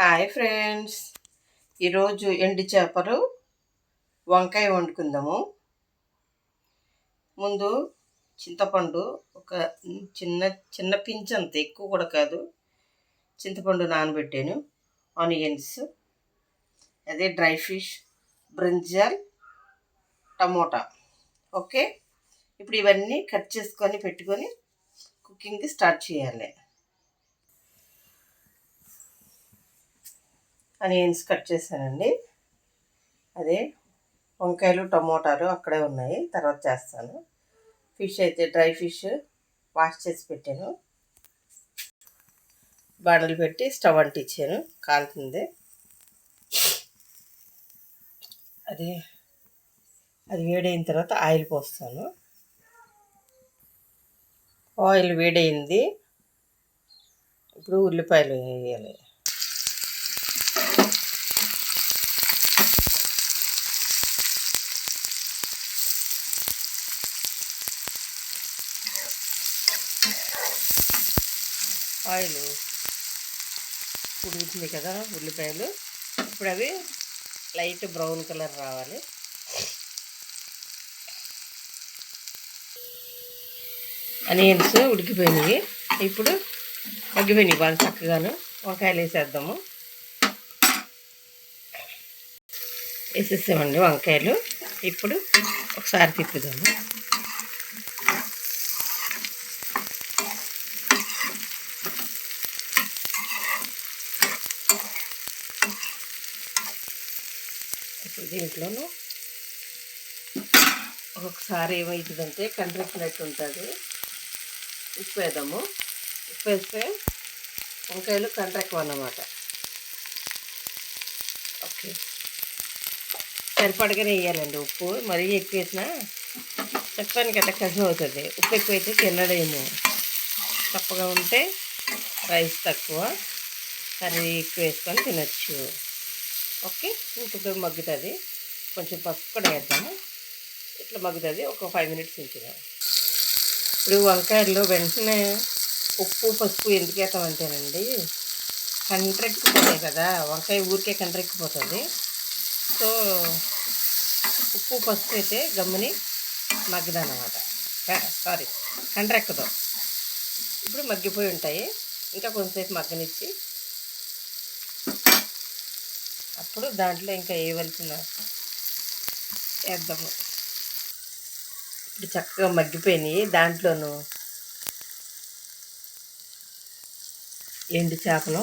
Hi friends. ఈరోజు ఎండు చేపలు వంకాయ వండుకుందాము. ముందు చింతపండు ఒక చిన్న చిన్న పించ్ అంత ఎక్కువ కూడా కాదు. చింతపండు నానబెట్టాను. ఆనియన్స్ అదే dry fish brinjal tomato. Okay? ఇప్పుడు ఇవన్నీ కట్ చేసుకొని పెట్టుకొని కుకింగ్కి స్టార్ట్ చేయాలి. ఆనియన్స్ కట్ చేశానండి. అదే వంకాయలు టమోటాలు అక్కడే ఉన్నాయి. తర్వాత చేస్తాను. ఫిష్ అయితే డ్రై ఫిష్ వాష్ చేసి పెట్టాను. బాడలు పెట్టి స్టవ్ అంటించాను. కాలుతుంది. అది అది వేడైన తర్వాత ఆయిల్ పోస్తాను. ఆయిల్ వేడైంది. ఇప్పుడు ఉల్లిపాయలు వేయాలి. ఆయిల్ ఉడుకుతుంది కదా ఉల్లిపాయలు. ఇప్పుడు అవి లైట్ బ్రౌన్ కలర్ రావాలి. అనియన్స్ ఉడికిపోయినాయి. ఇప్పుడు మగ్గిపోయినాయి బాగా చక్కగాను. వంకాయలు వేసేద్దాము. వేసేసామండి వంకాయలు. ఇప్పుడు ఒకసారి తిప్పుదాము. దీంట్లోనూ ఒక్కొక్కసారి ఏమవుతుందంటే కండ్రెక్కినట్టు ఉంటుంది. ఉప్పు వేద్దాము. ఉప్పు వేస్తే వంకాయలు కండ్రెక్కవు అన్నమాట. ఓకే. సరిపడగానే వేయాలండి ఉప్పు. మరీ ఎక్కువ వేసినా చెప్పడానికి అట్లా కష్టం అవుతుంది. ఉప్పు ఎక్కువ అయితే తినడేమో తప్పగా ఉంటే రైస్ తక్కువ. కర్రీ ఎక్కువ వేసుకొని తినచ్చు. ఓకే ఇంకొక మగ్గుతుంది. కొంచెం పసుపు కూడా వేద్దాము. ఇట్లా మగ్గుతుంది ఒక ఫైవ్ మినిట్స్ ఉంచుదాం. ఇప్పుడు వంకాయల్లో వెంటనే ఉప్పు పసుపు ఎందుకు వేస్తామంటేనండి కంట్రెక్కిపోతాయి కదా వంకాయ ఊరికే కంట్రెక్కిపోతుంది సో ఉప్పు పసుపు అయితే గమ్ముని మగ్గిదన్నమాట. సారీ కంట్రెక్కదు ఇప్పుడు మగ్గిపోయి ఉంటాయి. ఇంకా కొంతసేపు మగ్గనిచ్చి అప్పుడు దాంట్లో ఇంకా వేయవలసిన వేద్దాము. ఇప్పుడు చక్కగా మగ్గిపోయినాయి. దాంట్లోనూ ఎండు చేపలు.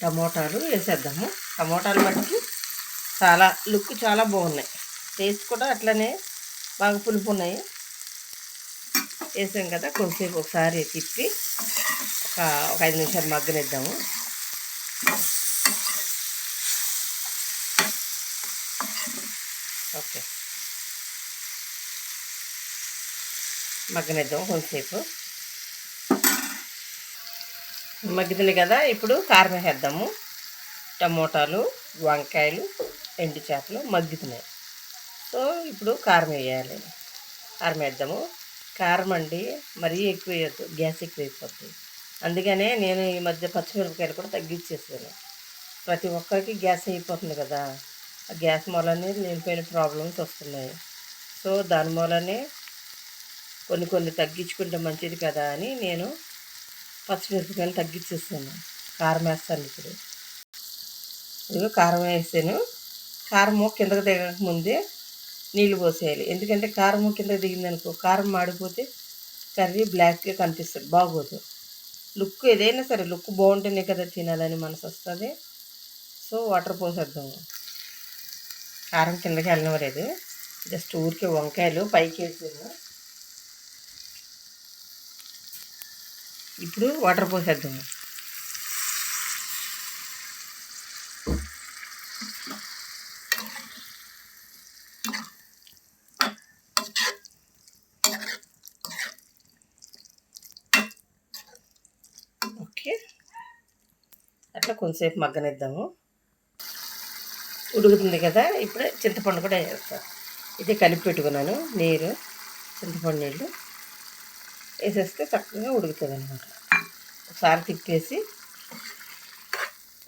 టమోటాలు వేసేద్దాము. టమోటాలు మట్టుకు చాలా లుక్ చాలా బాగున్నాయి. టేస్ట్ కూడా అట్లనే బాగా పులుపు ఉన్నాయి. వేసాం కదా కొంచెంసేపు ఒకసారి తిప్పి ఒక ఒక ఐదు నిమిషాలు మగ్గనిద్దాము. ఓకే. మగ్గనిద్దాం కొంచెంసేపు మగ్గుతుంది కదా ఇప్పుడు కారం వేద్దాము టమోటాలు వంకాయలు ఎండు చేపలు మగ్గుతున్నాయి. సో ఇప్పుడు కారం వేయాలి. కారం వేద్దాము. కారం అండి మరీ ఎక్కువ వేయద్దు గ్యాస్ ఎక్కువ అయిపోద్ది అందుకనే నేను ఈ మధ్య పచ్చిమిరపకాయలు కూడా తగ్గించేసాను ప్రతి ఒక్కరికి గ్యాస్ అయిపోతుంది కదా ఆ గ్యాస్ మూలనే లేనిపోయిన ప్రాబ్లమ్స్ వస్తున్నాయి. సో దాని మూలనే కొన్ని కొన్ని తగ్గించుకుంటే మంచిది కదా అని నేను పచ్చిమిరపకాయలు తగ్గించేస్తాను కారం వేస్తాను ఇప్పుడు. ఇదిగో కారం వేసాను. కారము కిందకు దిగక ముందే నీళ్ళు పోసేయాలి. ఎందుకంటే కారం కింద దిగిందనుకో కారం మాడిపోతే కర్రీ బ్లాక్గా కనిపిస్తుంది బాగోదు. లుక్ ఏదైనా సరే లుక్ బాగుంటేనే కదా తినాలని మనసు వస్తుంది. సో వాటర్ పోసేద్దాము. కారం కిందకి వెళ్ళనివ్వలేదు. జస్ట్ ఊరికే వంకాయలు పైకి వేసాము ఇప్పుడు వాటర్ పోసేద్దాము. ఓకే. అట్లా కొంచెంసేపు మగ్గనిద్దాము. ఉడుకుతుంది కదా ఇప్పుడు చింతపండు కూడా వేస్తాను ఇది కలిపి పెట్టుకున్నాను నీరు చింతపండు నీళ్ళు. వేసేస్తే చక్కగా ఉడుకుతుంది అనమాట ఒకసారి తిప్పేసి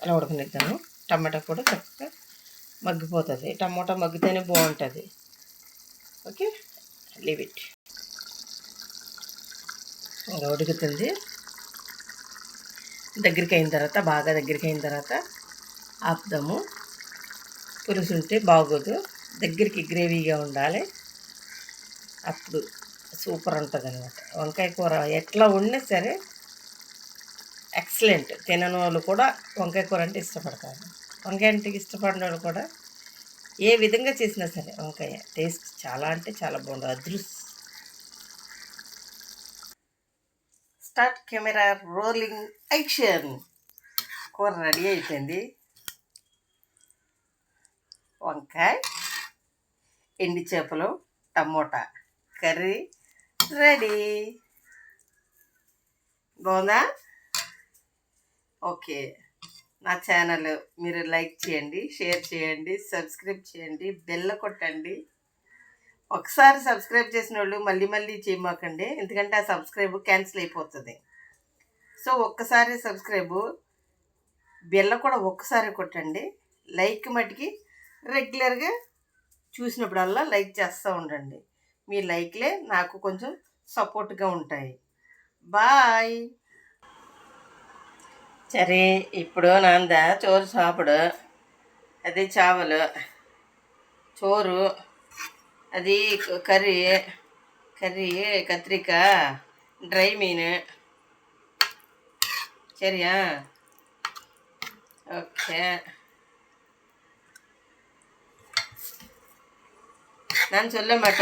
అలా ఉడకనిద్దాము. టమాటా కూడా చక్కగా మగ్గిపోతుంది. టమాటా మగ్గితేనే బాగుంటుంది. ఓకే? Leave it. ఇంకా ఉడుకుతుంది. దగ్గరికి అయిన తర్వాత బాగా దగ్గరికి అయిన తర్వాత ఆపుదాము. పులుసు ఉంటే బాగోదు. దగ్గరికి గ్రేవీగా ఉండాలి. అప్పుడు సూపర్ ఉంటుంది అనమాట వంకాయ కూర ఎట్లా ఉన్నా సరే ఎక్సలెంట్. తినని వాళ్ళు కూడా వంకాయ కూర అంటే ఇష్టపడతారు. వంకాయ అంటే ఇష్టపడిన వాళ్ళు కూడా ఏ విధంగా చేసినా సరే వంకాయ టేస్ట్ చాలా అంటే చాలా బాగుంటుంది. అదృష్ స్టార్ట్ కెమెరా రోలింగ్ యాక్షన్. కూర రెడీ అయిపోయింది. వంకాయ ఎండి చేపలు టమోటా కర్రీ రెడీ. బాగుందా? ఓకే. నా ఛానల్ మీరు లైక్ చేయండి షేర్ చేయండి సబ్స్క్రైబ్ చేయండి బెల్ల కొట్టండి. ఒకసారి సబ్స్క్రైబ్ చేసిన వాళ్ళు మళ్ళీ మళ్ళీ చేయమాకండి. ఎందుకంటే ఆ సబ్స్క్రైబ్ క్యాన్సిల్ అయిపోతుంది. సో ఒక్కసారి సబ్స్క్రైబ్. బెల్ల కూడా ఒక్కసారి కొట్టండి. లైక్ మటుకి రెగ్యులర్గా చూసినప్పుడల్లా లైక్ చేస్తూ ఉండండి. మీ లైక్లే నాకు కొంచెం సపోర్ట్గా ఉంటాయి. బాయ్. సరే ఇప్పుడు నాంద? చోరు చాపడు అదే చావలు. చోరు. అది కర్రీ కర్రీ కత్రిక డ్రై మీన్ சரியா ఓకే ನಾನು చొల్లమాట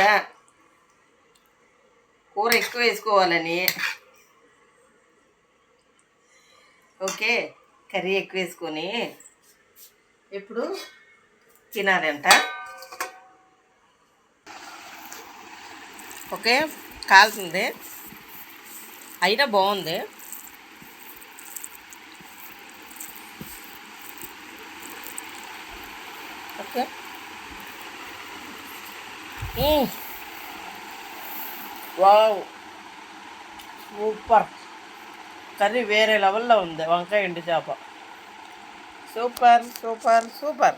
కూర ఎక్కువ వేసుకోవాలని ఓకే కర్రీ ఎక్కువ వేసుకొని ఇప్పుడు తినాలంట ఓకే కాలుతుంది. అయినా బాగుంది. ఓకే. వావ్. సూపర్. కర్రీ వేరే లెవెల్లో ఉంది వంకాయ ఎండు చేప. Super super super.